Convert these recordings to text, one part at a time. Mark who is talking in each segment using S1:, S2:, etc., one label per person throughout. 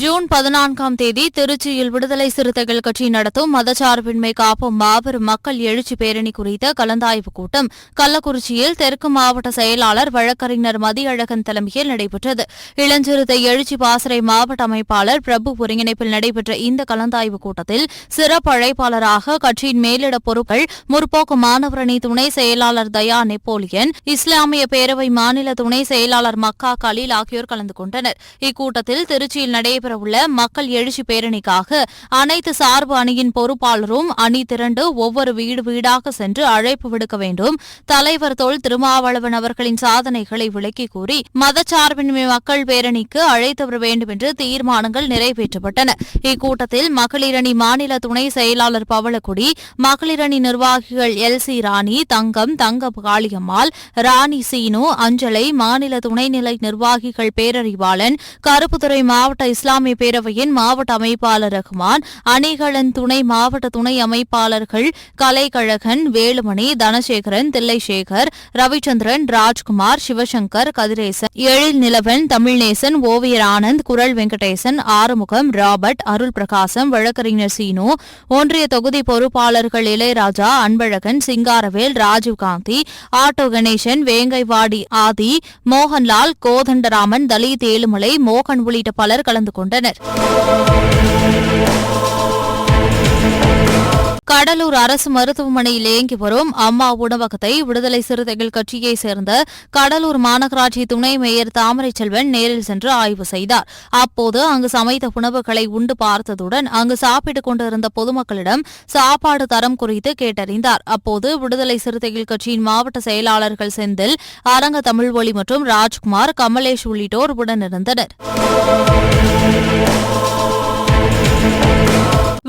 S1: June பதினான்காம் தேதி திருச்சியில் விடுதலை சிறுத்தைகள் கட்சி நடத்தும் மதச்சார்பின்மை காப்போம் மாபெரும் மக்கள் எழுச்சி பேரணி குறித்த கலந்தாய்வு கூட்டம் கள்ளக்குறிச்சியில் தெற்கு மாவட்ட செயலாளர் வழக்கறிஞர் மதியழகன் தலைமையில் நடைபெற்றது. இளஞ்சிறுத்தை எழுச்சி பாசறை மாவட்ட அமைப்பாளர் பிரபு ஒருங்கிணைப்பில் நடைபெற்ற இந்த கலந்தாய்வு கூட்டத்தில் சிறப்பு அழைப்பாளராக கட்சியின் மேலிட பொறுப்புகள் முற்போக்கு மாணவரணி துணை செயலாளர் தயா நெப்போலியன் இஸ்லாமிய பேரவை மாநில துணை செயலாளர் மக்கா கலீல் ஆகியோர் கலந்து கொண்டனர். இக்கூட்டத்தில் திருச்சியில் நடைபெறவுள்ள மக்கள் எழுச்சி பேரணிக்காக அனைத்து சார்பு அணியின் பொறுப்பாளரும் அணி திரண்டு ஒவ்வொரு வீடு வீடாக சென்று அழைப்பு விடுக்க வேண்டும். தலைவர் தொல் திருமாவளவன் அவர்களின் சாதனைகளை விளக்கி கூறி மதச்சார்பின்மை மக்கள் பேரணிக்கு அழைத்து வர வேண்டும் என்று தீர்மானங்கள் நிறைவேற்றப்பட்டன. இக்கூட்டத்தில் மகளிரணி மாநில துணை செயலாளர் பவளக்குடி மகளிரணி நிர்வாகிகள் எல் சி ராணி தங்கம் தங்க காளியம்மாள் ராணி சீனு அஞ்சலை மாநில துணைநிலை நிர்வாகிகள் பேரறிவாளன் கருப்புத்துறை மாவட்ட இஸ்லாம் இஸ்லாமிய பேரவையின் மாவட்ட அமைப்பாளர் ரஹ்மான் அணிகளின் துணை மாவட்ட துணை அமைப்பாளர்கள் கலைக்கழகன் வேலுமணி தனசேகரன் தில்லைசேகர் ரவிச்சந்திரன் ராஜ்குமார் சிவசங்கர் கதிரேசன் எழில் நிலவன் தமிழ்நேசன் ஓவியர் ஆனந்த் குரல் வெங்கடேசன் ஆறுமுகம் ராபர்ட் அருள் பிரகாசம் வழக்கறிஞர் சீனு ஒன்றிய தொகுதி பொறுப்பாளர்கள் இளையராஜா அன்பழகன் சிங்காரவேல் ராஜீவ்காந்தி ஆட்டோ கணேசன் வேங்கைவாடி ஆதி மோகன்லால் கோதண்டராமன் தலித் ஏழுமலை மோகன் உள்ளிட்ட பலர் கலந்து கொண்டனர். கொண்டனர். கடலூர் அரசு மருத்துவமனையில் இயங்கி வரும் அம்மா உணவகத்தை விடுதலை சிறுத்தைகள் கட்சியைச் சேர்ந்த கடலூர் மாநகராட்சி துணை மேயர் தாமரை செல்வன் நேரில் சென்று ஆய்வு செய்தார். அப்போது அங்கு சமைத்த உணவுகளை உண்டு பார்த்ததுடன் அங்கு சாப்பிட்டுக் கொண்டிருந்த பொதுமக்களிடம் சாப்பாடு தரம் குறித்து கேட்டறிந்தார். அப்போது விடுதலை சிறுத்தைகள் கட்சியின் மாவட்ட செயலாளர்கள் செந்தில் அரங்க தமிழ்வொலி மற்றும் ராஜ்குமார் கமலேஷ் உள்ளிட்டோர் உடனிருந்தனர்.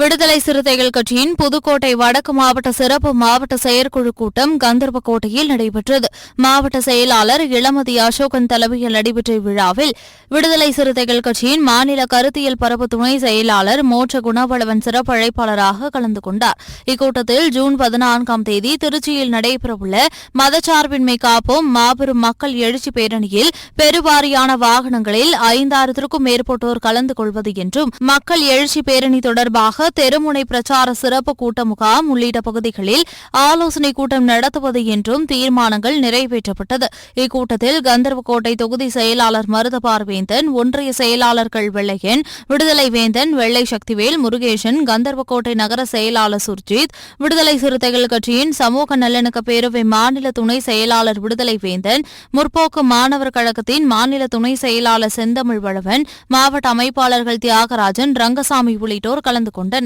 S1: விடுதலை சிறுத்தைகள் கட்சியின் புதுக்கோட்டை வடக்கு மாவட்ட சிறப்பு மாவட்ட செயற்குழு கூட்டம் கந்தர்வக்கோட்டையில் நடைபெற்றது. மாவட்ட செயலாளர் இளமதி அசோகன் தலைமையில் நடைபெற்ற இவ்விழாவில் விடுதலை சிறுத்தைகள் கட்சியின் மாநில கருத்தியல் பரப்பு துணை செயலாளர் மோட்ச குணவளவன் சிறப்பு அழைப்பாளராக கலந்து கொண்டார். இக்கூட்டத்தில் ஜூன் பதினான்காம் தேதி திருச்சியில் நடைபெறவுள்ள மதச்சார்பின்மை காப்போம் மாபெரும் மக்கள் எழுச்சி பேரணியில் பெருவாரியான வாகனங்களில் ஐந்தாயிரத்திற்கும் மேற்பட்டோர் கலந்து கொள்வது என்றும் மக்கள் எழுச்சி பேரணி தொடர்பாக தெருமுனை பிரச்சார சிறப்பு கூட்ட முகாம் உள்ளிட்ட பகுதிகளில் ஆலோசனை கூட்டம் நடத்துவது என்றும் தீர்மானங்கள் நிறைவேற்றப்பட்டது. இக்கூட்டத்தில் கந்தர்வக்கோட்டை தொகுதி செயலாளர் மருதபார்வேந்தன் ஒன்றிய செயலாளர்கள் வெள்ளையன் விடுதலை வேந்தன் வெள்ளை சக்திவேல் முருகேசன் கந்தர்வக்கோட்டை நகர செயலாளர் சுர்ஜித் விடுதலை சிறுத்தைகள் கட்சியின் சமூக நல்லிணக்க பேரவை மாநில துணை செயலாளர் விடுதலை வேந்தன் முற்போக்கு மாணவர் கழகத்தின் மாநில துணை செயலாளர் செந்தமிழ் வளவன் மாவட்ட அமைப்பாளர்கள் தியாகராஜன் ரங்கசாமி உள்ளிட்டோர் கலந்து கொண்டனர்.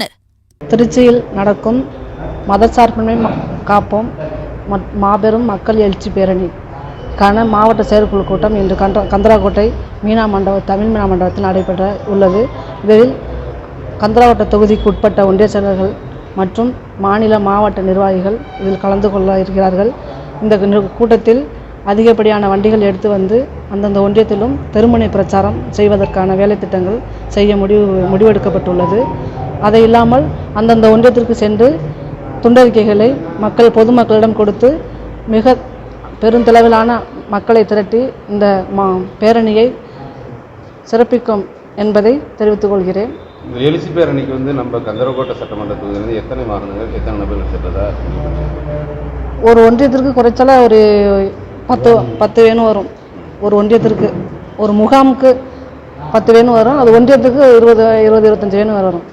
S2: திருச்சியில் நடக்கும் மதசார்பின்மை காப்போம் மாபெரும் மக்கள் எழுச்சி பேரணி. கான மாவட்ட செயற்குழு கூட்டம் இன்று கந்த கந்தராக்கோட்டை மீனா மண்டப தமிழ் மீனா மண்டபத்தில் நடைபெற உள்ளது. இதில் கந்தராக்கோட்டை தொகுதிக்கு உட்பட்ட ஒன்றிய செயலர்கள் மற்றும் மாநில மாவட்ட நிர்வாகிகள் இதில் கலந்து கொள்ள இருக்கிறார்கள். இந்த கூட்டத்தில் அதிகப்படியான வண்டிகள் எடுத்து வந்து அந்தந்த ஒன்றியத்திலும் தெருமுனை பிரச்சாரம் செய்வதற்கான வேலைத்திட்டங்கள் செய்ய முடிவு முடிவெடுக்கப்பட்டுள்ளது. அதை இல்லாமல் அந்தந்த ஒன்றியத்திற்கு சென்று துண்டறிக்கைகளை மக்கள் பொதுமக்களிடம் கொடுத்து மிக பெருந்தளவிலான மக்களை திரட்டி இந்த மா பேரணியை சிறப்பிக்கும் என்பதை தெரிவித்துக் கொள்கிறேன்.
S3: இந்த எழுச்சி பேரணிக்கு வந்து நம்ம கந்தரக்கோட்டை சட்டமன்ற தொகுதியிலிருந்து எத்தனை வாகனங்கள் எத்தனை நபர்கள் சென்றதா?
S2: ஒரு ஒன்றியத்திற்கு குறைச்சலா ஒரு பத்து பத்து வேணும் வரும். ஒரு ஒன்றியத்திற்கு ஒரு முகாமுக்கு பத்து வேணும் வரும். அது ஒன்றியத்துக்கு இருபது இருபது இருபத்தஞ்சு வேணும் வரும்.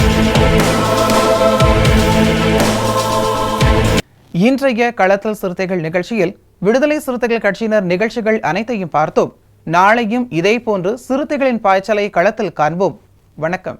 S4: இன்றைய களத்தல் சிறுத்தைகள் நிகழ்ச்சியில் விடுதலை சிறுத்தைகள் கட்சியினர் நிகழ்ச்சிகள் அனைத்தையும் பார்த்தோம். நாளையும் இதே போன்று சிறுத்தைகளின் பாய்ச்சலை களத்தில் காண்போம். வணக்கம்.